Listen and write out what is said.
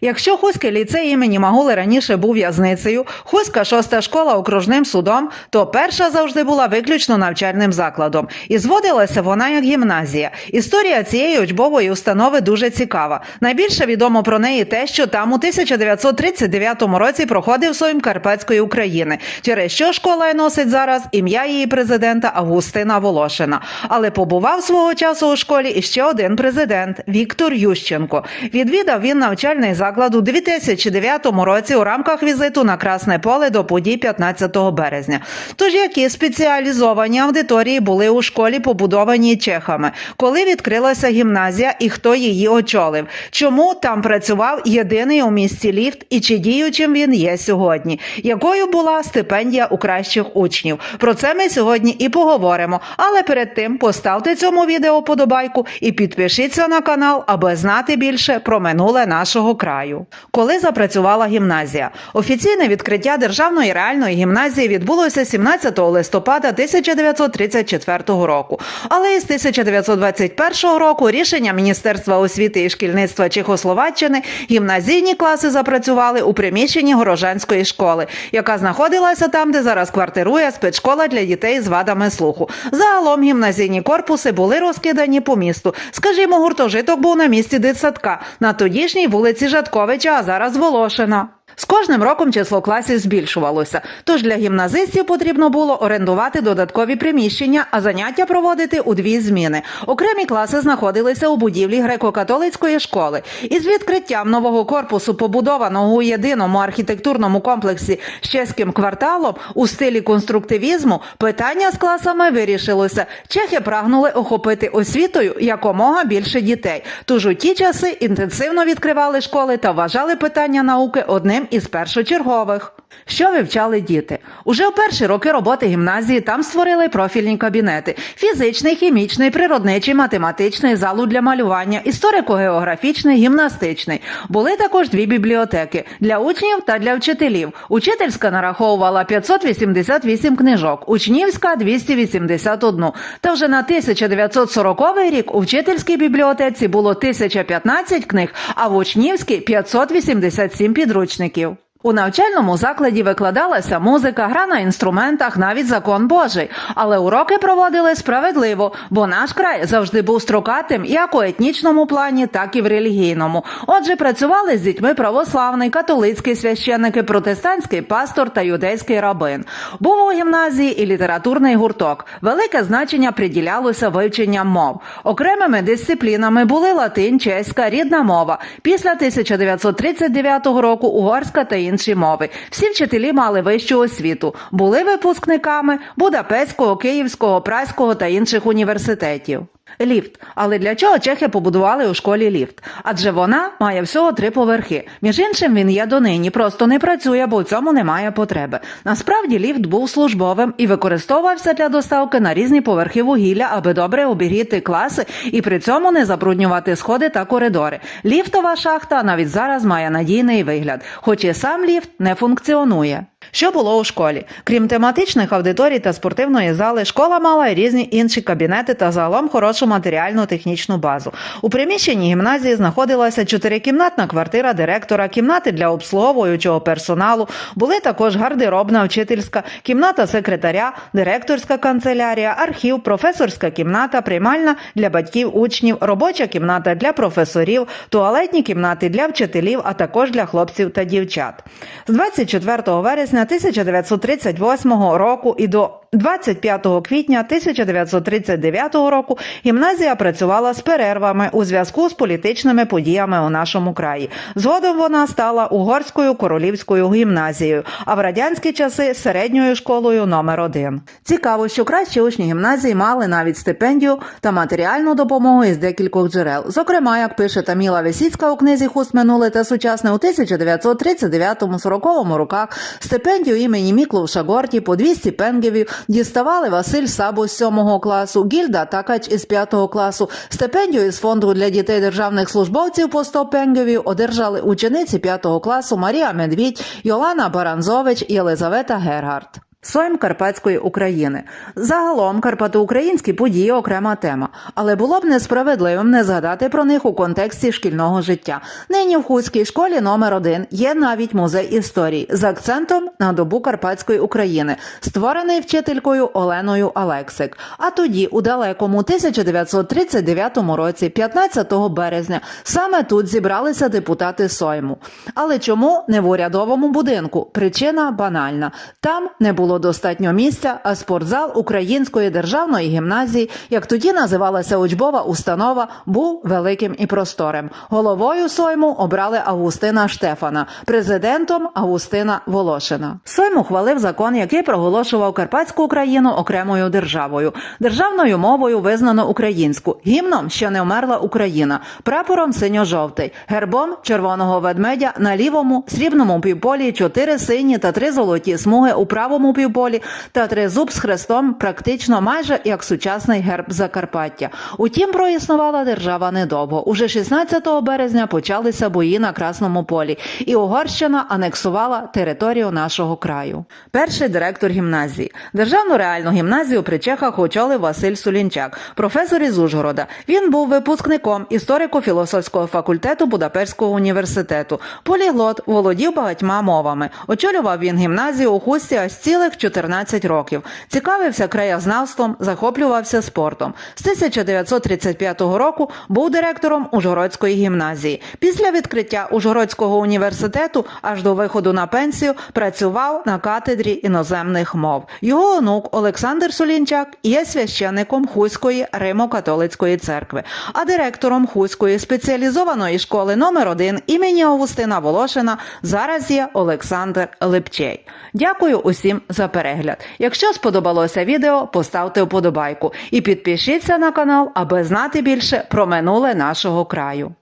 Якщо Хуський ліцей імені Магули раніше був в'язницею, Хуська шоста школа окружним судом, то перша завжди була виключно навчальним закладом. І зводилася вона як гімназія. Історія цієї учбової установи дуже цікава. Найбільше відомо про неї те, що там у 1939 році проходив Сойм Карпатської України, через що школа й носить зараз ім'я її президента Августина Волошина. Але побував свого часу у школі іще один президент Віктор Ющенко. Відвідав він навчальний заклад у 2009 році у рамках візиту на Красне поле до подій 15 березня. Тож які спеціалізовані аудиторії були у школі, побудованій чехами, коли відкрилася гімназія і хто її очолив? Чому там працював єдиний у місті ліфт і чи діючим він є сьогодні? Якою була стипендія у кращих учнів? Про це ми сьогодні і поговоримо. Але перед тим поставте цьому відео подобайку і підпишіться на канал, аби знати більше про минуле нашого краю. Коли запрацювала гімназія, офіційне відкриття державної реальної гімназії відбулося 17 листопада 1934 року. Але із 1921 року рішення Міністерства освіти і шкільництва Чехословаччини гімназійні класи запрацювали у приміщенні Горожанської школи, яка знаходилася там, де зараз квартирує спецшкола для дітей з вадами слуху. Загалом гімназійні корпуси були розкидані по місту. Скажімо, гуртожиток був на місці дитсадка на тодішній вулиці Жатковича, а зараз Волошина. З кожним роком число класів збільшувалося, тож для гімназистів потрібно було орендувати додаткові приміщення, а заняття проводити у дві зміни. Окремі класи знаходилися у будівлі греко-католицької школи. Із відкриттям нового корпусу, побудованого у єдиному архітектурному комплексі з чеським кварталом у стилі конструктивізму, питання з класами вирішилося. Чехи прагнули охопити освітою якомога більше дітей. Тож у ті часи інтенсивно відкривали школи та вважали питання науки одним із першочергових. Що вивчали діти? Уже у перші роки роботи гімназії там створили профільні кабінети: фізичний, хімічний, природничий, математичний, залу для малювання, історико-географічний, гімнастичний. Були також дві бібліотеки для учнів та для вчителів. Учительська нараховувала 588 книжок, учнівська 281. Та вже на 1940 рік у вчительській бібліотеці було 1015 книг, а в учнівській 587 підручників. У навчальному закладі викладалася музика, гра на інструментах, навіть закон Божий. Але уроки проводили справедливо, бо наш край завжди був строкатим як у етнічному плані, так і в релігійному. Отже, працювали з дітьми православний, католицький священники, протестантський пастор та юдейський рабин. Був у гімназії і літературний гурток. Велике значення приділялося вивченням мов. Окремими дисциплінами були латин, чеська, рідна мова. Після 1939 року угорська та інші мови. Всі вчителі мали вищу освіту, були випускниками Будапештського, Київського, Праського та інших університетів. Ліфт. Але для чого чехи побудували у школі ліфт? Адже вона має всього три поверхи. Між іншим, він є донині, просто не працює, бо в цьому немає потреби. Насправді ліфт був службовим і використовувався для доставки на різні поверхи вугілля, аби добре обігріти класи і при цьому не забруднювати сходи та коридори. Ліфтова шахта навіть зараз має надійний вигляд, хоч і сам ліфт не функціонує. Що було у школі? Крім тематичних аудиторій та спортивної зали, школа мала й різні інші кабінети та загалом хорошу матеріально-технічну базу. У приміщенні гімназії знаходилася чотирикімнатна квартира директора, кімнати для обслуговуючого персоналу. Були також гардеробна вчительська, кімната секретаря, директорська канцелярія, архів, професорська кімната, приймальна для батьків учнів, робоча кімната для професорів, туалетні кімнати для вчителів, а також для хлопців та дівчат. З 24 вересня 1938 року і до 25 квітня 1939 року гімназія працювала з перервами у зв'язку з політичними подіями у нашому краї. Згодом вона стала угорською королівською гімназією, а в радянські часи середньою школою номер 1 Цікаво, що кращі учні гімназії мали навіть стипендію та матеріальну допомогу із декількох джерел. Зокрема, як пише Таміла Весіцька у книзі Хуст минуле та сучасне у 1939-40 роках стипендію імені Мікловша Горті по 200 пенгевів діставали Василь Сабо з 7 класу, Гільда Такач із 5 класу. Стипендію із фонду для дітей державних службовців по 100 пенгевів одержали учениці 5 класу Марія Медвідь, Йолана Баранзович і Єлизавета Гергард. Сойм Карпатської України. Загалом карпатоукраїнські події окрема тема, але було б несправедливим не згадати про них у контексті шкільного життя. Нині в Хуській школі номер 1 є навіть музей історії з акцентом на добу Карпатської України, створений вчителькою Оленою Алексик. А тоді, у далекому 1939 році, 15 березня, саме тут зібралися депутати Сойму. Але чому не в урядовому будинку? Причина банальна: там не було достатньо місця, а спортзал Української державної гімназії, як тоді називалася учбова установа, був великим і просторим. Головою Сойму обрали Августина Штефана, президентом Августина Волошина. Сойм ухвалив закон, який проголошував Карпатську Україну окремою державою. Державною мовою визнано українську. Гімном ще не вмерла Україна. Прапором синьо-жовтий, гербом червоного ведмедя на лівому срібному півполі чотири сині та три золоті смуги у правому півполі та тризуб з хрестом, практично майже як сучасний герб Закарпаття. Утім, проіснувала держава недовго. Уже 16 березня почалися бої на Красному полі, і Угорщина анексувала територію нашого краю. Перший директор гімназії. Державну реальну гімназію при Чехах очолив Василь Сулінчак, професор із Ужгорода. Він був випускником історико-філософського факультету Будапештського університету. Поліглот володів багатьма мовами. Очолював він гімназію у хусті аж цілих 14 років. Цікавився краєзнавством, захоплювався спортом. З 1935 року був директором Ужгородської гімназії. Після відкриття Ужгородського університету аж до виходу на пенсію працював на катедрі іноземних мов. Його онук Олександр Солінчак є священником Хуської Римо-католицької церкви, а директором Хуської спеціалізованої школи номер 1 імені Августина Волошина зараз є Олександр Липчей. Дякую усім за перегляд. Якщо сподобалося відео, поставте вподобайку і підпишіться на канал, аби знати більше про минуле нашого краю.